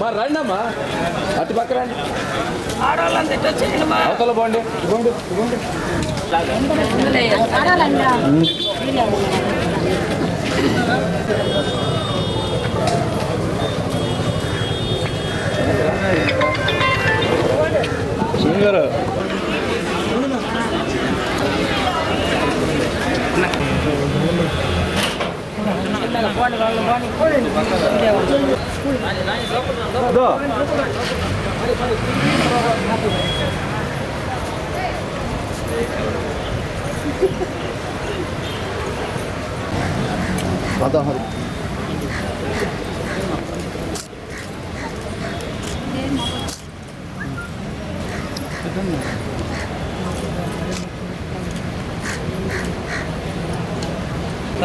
మరి రండి అమ్మా. అటు పక్క రండి. అవతల బాండి ఇవ్వండి ఇవ్వండి సునీల్ Да. Adam hadi.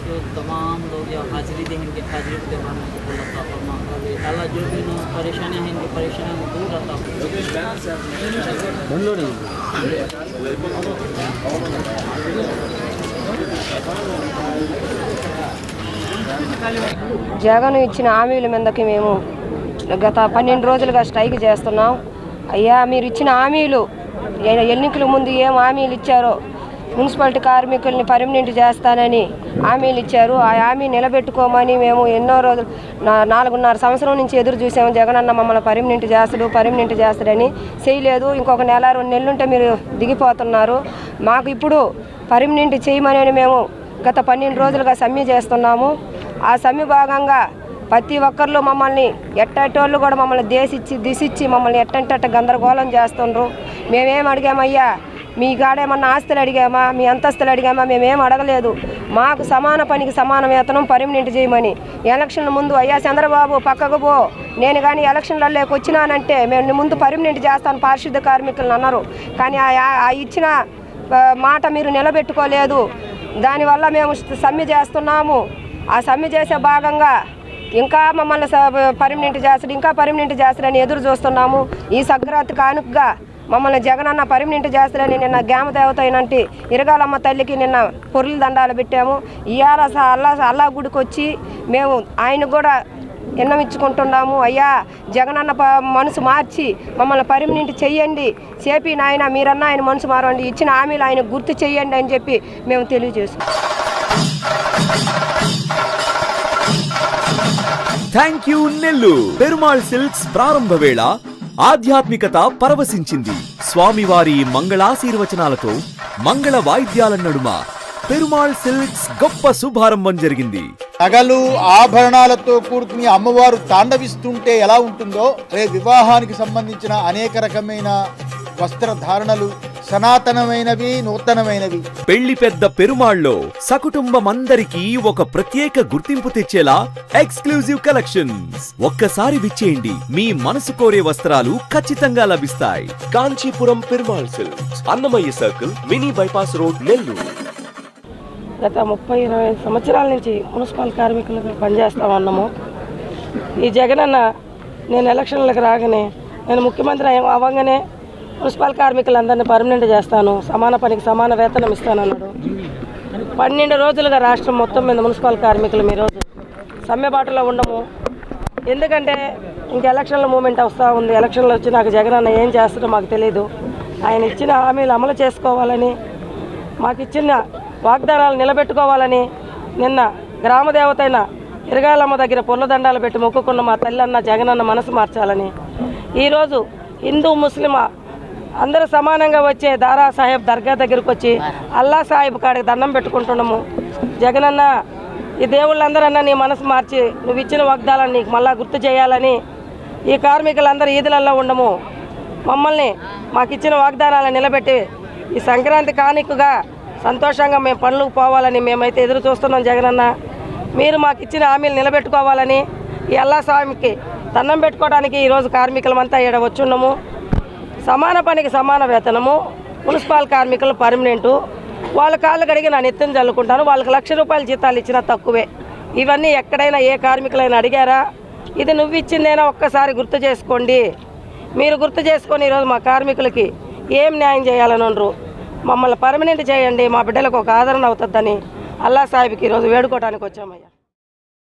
जो जो तमाम लोग या हाजिरी देंगे हाजिरी को देवाना को बोला था फरमा अल्लाह जो भी ना परेशानियां हैं इनकी परेशानियां दूर रहता జగన్ ఇచ్చిన హామీల మీదకి మేము గత పన్నెండు రోజులుగా స్ట్రైక్ చేస్తున్నాం అయ్యా మీరు ఇచ్చిన హామీలు ఎ- ఎన్నికల ముందు ఏం హామీలు ఇచ్చారో మున్సిపాలిటీ కార్మికుల్ని పర్మనెంట్ చేస్తానని హామీలు ఇచ్చారు. ఆ హామీ నిలబెట్టుకోమని మేము ఎన్నో రోజులు నాలుగున్నర సంవత్సరం నుంచి ఎదురు చూసాము. జగనన్న మమ్మల్ని పర్మనెంట్ చేస్తాడు పర్మనెంట్ చేస్తాడని చేయలేదు. ఇంకొక నెల రెండు నెలలుంటే మీరు దిగిపోతున్నారు. మాకు ఇప్పుడు పర్మనెంట్ చేయమని మేము గత పన్నెండు రోజులుగా సమ్మె చేస్తున్నాము. ఆ సమ్మె భాగంగా ప్రతి ఒక్కరిలో మమ్మల్ని ఎట్టేటోళ్ళు కూడా మమ్మల్ని దేశిచ్చి దిశిచ్చి మమ్మల్ని ఎట్టంటట్ట గందరగోళం చేస్తుండ్రు. మేమేం అడిగామయ్యా మీ కాడేమన్నా ఆస్తులు అడిగామా? మీ అంతస్తులు అడిగామా? మేమేం అడగలేదు. మాకు సమాన పనికి సమాన వేతనం పర్మనెంట్ చేయమని. ఎలక్షన్ల ముందు అయ్యా చంద్రబాబు పక్కకు పో. నేను కానీ ఎలక్షన్లలోకి వచ్చినానంటే మేము ముందు పర్మనెంట్ చేస్తాను పారిశుద్ధ కార్మికులను అన్నారు. కానీ ఆ- ఆ ఇచ్చిన మాట మీరు నిలబెట్టుకోలేదు. దానివల్ల మేము సమ్మె చేస్తున్నాము. ఆ సమ్మె చేసే భాగంగా ఇంకా మమ్మల్ని స- పర్మనెంట్ చేస్తాడు ఇంకా పర్మనెంట్ చేస్తాడని ఎదురు చూస్తున్నాము. ఈ సంక్రాంతి కానుకగా మమ్మల్ని జగనన్న పర్మనెంట్ చేస్తలేని నిన్న గ్యామ దేవత అయినంటి ఇరగాలమ్మ తల్లికి నిన్న పొరులు దండాలు పెట్టాము. ఇవాళ స- అల్లా అల్లా గుడికి వచ్చి మేము ఆయన కూడా విన్నవించుకుంటున్నాము అయ్యా జగనన్న మనసు మార్చి మమ్మల్ని పర్మనెంట్ చెయ్యండి. చేపి నాయన మీరన్నా ఆయన మనసు మారండి ఇచ్చిన హామీలు ఆయన గుర్తు చెయ్యండి అని చెప్పి మేము తెలియజేస్తాం thank you Nellore Perumal silks ప్రారంభ వేళ ఆధ్యాత్మికత పరవశించింది. స్వామివారి మంగళాశీర్వచనాలతో మంగళ వాయిద్యాల నడుమ పెరుమాళ్ సిల్క్స్ గొప్ప శుభారంభం జరిగింది. నగలు ఆభరణాలతో కూడుకుని అమ్మవారు తాండవిస్తుంటే ఎలా ఉంటుందో రే వివాహానికి సంబంధించిన అనేక రకమైన వస్త్రధారణలు సనాతనమైనవి నూతనమైనవి. పెళ్ళి పెద్ద పెరుమాళ్ళో సకుటుంబమందరికీ ఒక ప్రత్యేక గుర్తింపు తెచ్చేలా ఎక్స్క్లూజివ్ కలెక్షన్స్. ఒక్కసారి విచ్చేయండి. మీ మనసు కోరే వస్త్రాలు ఖచ్చితంగా లభిస్తాయి. Kanchipuram Perumal silks Annamayya circle mini bypass road Nellore. గత ముప్పై ఇరవై సంవత్సరాల నుంచి మున్సిపల్ కార్మికులుగా పనిచేస్తా ఉన్నాము. ఈ జగనన్న నేను ఎలక్షన్లకు రాగానే నేను ముఖ్యమంత్రి అవ్వగానే మున్సిపల్ కార్మికులందరినీ పర్మనెంట్ చేస్తాను. సమాన పనికి సమాన వేతనం ఇస్తానన్నాడు పన్నెండు రోజులుగా రాష్ట్రం మొత్తం మీద మున్సిపల్ కార్మికులు ఈరోజు సమ్మెబాటులో ఉండము. ఎందుకంటే ఇంక ఎలక్షన్ల మూమెంట్ వస్తూ ఉంది. ఎలక్షన్లు వచ్చి నాకు జగనన్న ఏం చేస్తాడో మాకు తెలియదు ఆయన ఇచ్చిన హామీలు అమలు చేసుకోవాలని మాకు ఇచ్చిన వాగ్దానాలు నిలబెట్టుకోవాలని నిన్న గ్రామ దేవతైన అయిన ఇరగాలమ్మ దగ్గర పొల్లదండాలు పెట్టి మొక్కుకున్న మా తల్లి అన్న జగన్ జగనన్న మనసు మార్చాలని. ఈరోజు హిందూ ముస్లిం అందరూ సమానంగా వచ్చే దారా సాహెబ్ దర్గా దగ్గరికి వచ్చి అల్లా సాహెబ్ కాడికి దండం పెట్టుకుంటున్నాము జగనన్న ఈ దేవుళ్ళందరన్నా నీ మనసు మార్చి నువ్వు ఇచ్చిన వాగ్దాలను నీకు మళ్ళా గుర్తు చేయాలని ఈ కార్మికులందరూ ఈదులల్లో ఉండము. మమ్మల్ని మాకు ఇచ్చిన వాగ్దానాలను నిలబెట్టి ఈ సంక్రాంతి కానుకగా సంతోషంగా మేము పనులకు పోవాలని మేమైతే ఎదురు చూస్తున్నాం జగనన్న. మీరు మాకు ఇచ్చిన హామీలు నిలబెట్టుకోవాలని ఈ అల్లా స్వామికి దండం పెట్టుకోవడానికి ఈరోజు కార్మికులమంతా ఇక్కడ వచ్చున్నాము. సమాన పనికి సమాన వేతనము మున్సిపల్ కార్మికులు పర్మనెంటు. వాళ్ళ కాళ్ళు కడిగి నా నిత్యం చల్లుకుంటాను. వాళ్ళకి లక్ష రూపాయల జీతాలు ఇచ్చినా తక్కువే. ఇవన్నీ ఎక్కడైనా ఏ కార్మికులైనా అడిగారా? ఇది నువ్వు ఇచ్చిందేనా ఒక్కసారి గుర్తు చేసుకోండి. మీరు గుర్తు చేసుకొని ఈరోజు మా కార్మికులకి ఏం న్యాయం చేయాలని ఉండరు మమ్మల్ని పర్మనెంట్ చేయండి. మా బిడ్డలకు ఒక ఆదరణ అవుతుందని అల్లా సాహిబ్కి ఈరోజు వేడుకోవడానికి వచ్చామయ్యా.